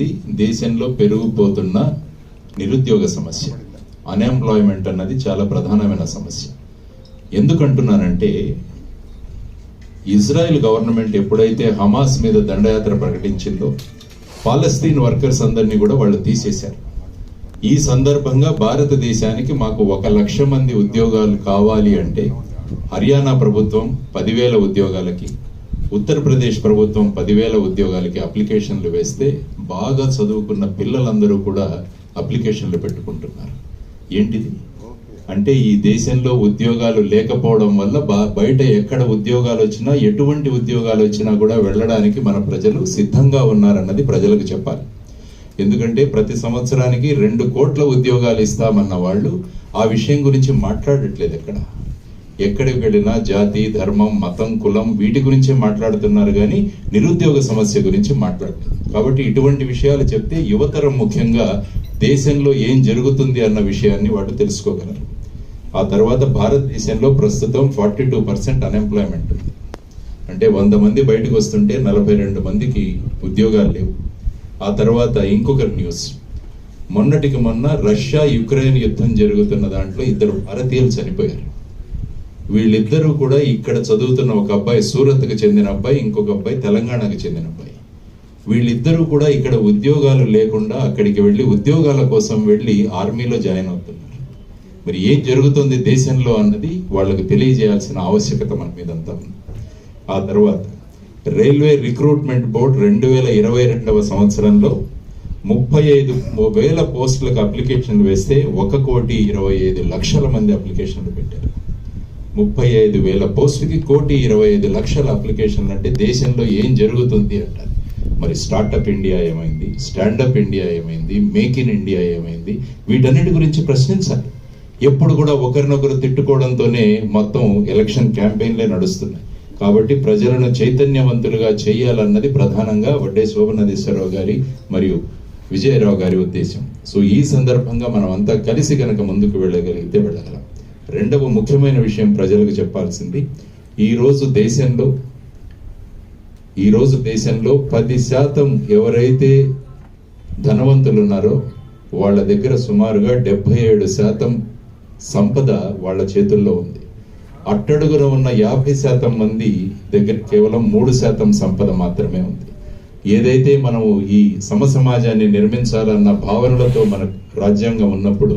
అనేది దేశంలో పెరిగిపోతున్న నిరుద్యోగ సమస్య. అన్ఎంప్లాయ్మెంట్ అన్నది చాలా ప్రధానమైన సమస్య. ఎందుకంటున్నానంటే ఇజ్రాయెల్ గవర్నమెంట్ ఎప్పుడైతే హమాస్ మీద దండయాత్ర ప్రకటించిందో పాలస్తీన్ వర్కర్స్ అందరినీ కూడా వాళ్ళు తీసేశారు. ఈ సందర్భంగా భారతదేశానికి మాకు ఒక లక్ష మంది ఉద్యోగాలు కావాలి అంటే హర్యానా ప్రభుత్వం పదివేల ఉద్యోగాలకి ఉత్తరప్రదేశ్ ప్రభుత్వం పదివేల ఉద్యోగాలకి అప్లికేషన్లు వేస్తే బాగా చదువుకున్న పిల్లలందరూ కూడా అప్లికేషన్లు పెట్టుకుంటున్నారు. ఏంటిది? అంటే ఈ దేశంలో ఉద్యోగాలు లేకపోవడం వల్ల బా- బయట ఎక్కడ ఉద్యోగాలు వచ్చినా ఎటువంటి ఉద్యోగాలు వచ్చినా కూడా వెళ్ళడానికి మన ప్రజలు సిద్ధంగా ఉన్నారన్నది ప్రజలకు చెప్పాలి. ఎందుకంటే ప్రతి సంవత్సరానికి రెండు కోట్ల ఉద్యోగాలు ఇస్తామన్న వాళ్ళు ఆ విషయం గురించి మాట్లాడట్లేదు ఎక్కడ. ఎక్కడికి వెళ్ళినా జాతి ధర్మం మతం కులం వీటి గురించే మాట్లాడుతున్నారు కానీ నిరుద్యోగ సమస్య గురించి మాట్లాడుతున్నారు. కాబట్టి ఇటువంటి విషయాలు చెప్తే యువతరం ముఖ్యంగా దేశంలో ఏం జరుగుతుంది అన్న విషయాన్ని వాళ్ళు తెలుసుకోగలరు. ఆ తర్వాత భారతదేశంలో ప్రస్తుతం ఫార్టీ టూ పర్సెంట్ అన్ఎంప్లాయ్మెంట్ ఉంది. అంటే వంద మంది బయటకు వస్తుంటే నలభై రెండు మందికి ఉద్యోగాలు లేవు. ఆ తర్వాత ఇంకొక న్యూస్. మొన్నటికి మొన్న రష్యా యుక్రెయిన్ యుద్ధం జరుగుతున్న దాంట్లో ఇద్దరు భారతీయులు చనిపోయారు. వీళ్ళిద్దరూ కూడా ఇక్కడ చదువుతున్న ఒక అబ్బాయి సూరత్కి చెందిన అబ్బాయి ఇంకొక అబ్బాయి తెలంగాణకు చెందిన అబ్బాయి. వీళ్ళిద్దరూ కూడా ఇక్కడ ఉద్యోగాలు లేకుండా అక్కడికి వెళ్ళి ఉద్యోగాల కోసం వెళ్ళి ఆర్మీలో జాయిన్ అవుతున్నారు. మరి ఏం జరుగుతుంది దేశంలో అన్నది వాళ్ళకు తెలియజేయాల్సిన ఆవశ్యకత మన మీదంతా ఉంది. ఆ తర్వాత రైల్వే రిక్రూట్మెంట్ బోర్డ్ రెండు వేల ఇరవై రెండవ సంవత్సరంలో ముప్పై ఐదు వేల పోస్టులకు అప్లికేషన్లు వేస్తే ఒక కోటి ఇరవై ఐదు లక్షల మంది అప్లికేషన్లు పెట్టారు. ముప్పై ఐదు వేల పోస్టుకి కోటి ఇరవై ఐదు లక్షల అప్లికేషన్లు అంటే దేశంలో ఏం జరుగుతుంది అంటారు. మరి స్టార్టప్ ఇండియా ఏమైంది? స్టాండప్ ఇండియా ఏమైంది? మేక్ ఇన్ ఇండియా ఏమైంది? వీటన్నిటి గురించి ప్రశ్నించాలి. ఎప్పుడు కూడా ఒకరినొకరు తిట్టుకోవడంతోనే మొత్తం ఎలక్షన్ క్యాంపెయిన్లే నడుస్తున్నాయి. కాబట్టి ప్రజలను చైతన్యవంతులుగా చేయాలన్నది ప్రధానంగా వడ్డే శోభనదేశ్వరరావు గారి మరియు విజయరావు గారి ఉద్దేశం. సో ఈ సందర్భంగా మనం అంతా కలిసి కనుక ముందుకు వెళ్ళగలిగితే వెళ్ళగలం. రెండవ ముఖ్యమైన విషయం ప్రజలకు చెప్పాల్సింది. ఈరోజు దేశంలో ఈరోజు దేశంలో పది శాతం ఎవరైతే ధనవంతులు ఉన్నారో వాళ్ళ దగ్గర సుమారుగా డెబ్బై ఏడు శాతం సంపద వాళ్ళ చేతుల్లో ఉంది. అట్టడుగున ఉన్న యాభై శాతం మంది దగ్గర కేవలం మూడు శాతం సంపద మాత్రమే ఉంది. ఏదైతే మనము ఈ సమ సమాజాన్ని నిర్మించాలన్న భావనలతో మన రాజ్యాంగం ఉన్నప్పుడు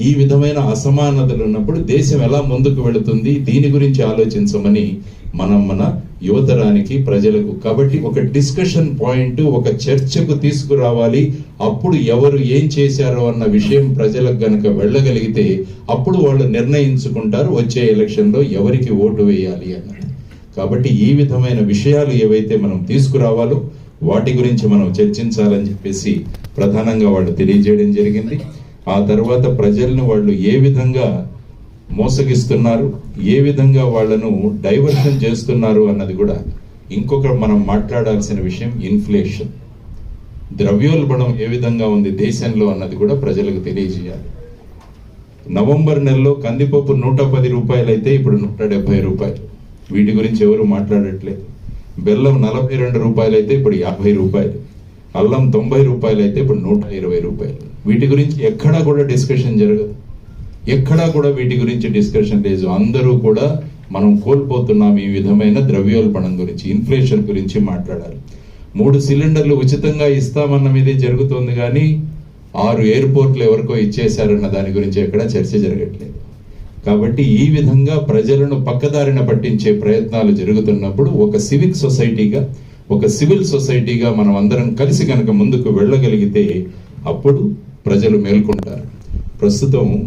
ఈ విధమైన అసమానతలు ఉన్నప్పుడు దేశం ఎలా ముందుకు వెళుతుంది? దీని గురించి ఆలోచించమని మనం మన యువతరానికి ప్రజలకు కాబట్టి ఒక డిస్కషన్ పాయింట్ ఒక చర్చకు తీసుకురావాలి. అప్పుడు ఎవరు ఏం చేశారో అన్న విషయం ప్రజలకు గనక వెళ్ళగలిగితే అప్పుడు వాళ్ళు నిర్ణయించుకుంటారు. వచ్చే ఎలక్షన్లో ఎవరికి ఓటు వేయాలి అన్నది. కాబట్టి ఈ విధమైన విషయాలు ఏవైతే మనం తీసుకురావాలో వాటి గురించి మనం చర్చించాలని చెప్పేసి ప్రధానంగా వాళ్ళు తెలియజేయడం జరిగింది. ఆ తర్వాత ప్రజలను వాళ్ళు ఏ విధంగా మోసగిస్తున్నారు ఏ విధంగా వాళ్ళను డైవర్షన్ చేస్తున్నారు అన్నది కూడా ఇంకొక మనం మాట్లాడాల్సిన విషయం ఇన్ఫ్లేషన్. ద్రవ్యోల్బణం ఏ విధంగా ఉంది దేశంలో అన్నది కూడా ప్రజలకు తెలియజేయాలి. నవంబర్ నెలలో కందిపప్పు నూట పది రూపాయలైతే ఇప్పుడు నూట డెబ్బై రూపాయలు. వీటి గురించి ఎవరు మాట్లాడట్లేదు. బెల్లం నలభై రెండు రూపాయలైతే ఇప్పుడు యాభై రూపాయలు. అల్లం తొంభై రూపాయలైతే ఇప్పుడు నూట ఇరవై రూపాయలు. వీటి గురించి ఎక్కడా కూడా డిస్కషన్ జరగదు. ఎక్కడా కూడా వీటి గురించి డిస్కషన్ లేదు. అందరూ కూడా మనం కోల్పోతున్నాం ఈ విధమైన ద్రవ్యోల్బణం గురించి ఇన్ఫ్లేషన్ గురించి మాట్లాడాలి. మూడు సిలిండర్లు ఉచితంగా ఇస్తామన్న మీదే జరుగుతోంది కానీ ఆరు ఎయిర్పోర్ట్లు ఎవరికో ఇచ్చేశారన్న దాని గురించి ఎక్కడ చర్చ జరగట్లేదు. కాబట్టి ఈ విధంగా ప్రజలను పక్కదారిన పట్టించే ప్రయత్నాలు జరుగుతున్నప్పుడు ఒక సివిక్ సొసైటీగా ఒక సివిల్ సొసైటీగా మనం అందరం కలిసి కనుక ముందుకు వెళ్ళగలిగితే అప్పుడు ప్రజలు మేల్కొంటారు. ప్రస్తుతం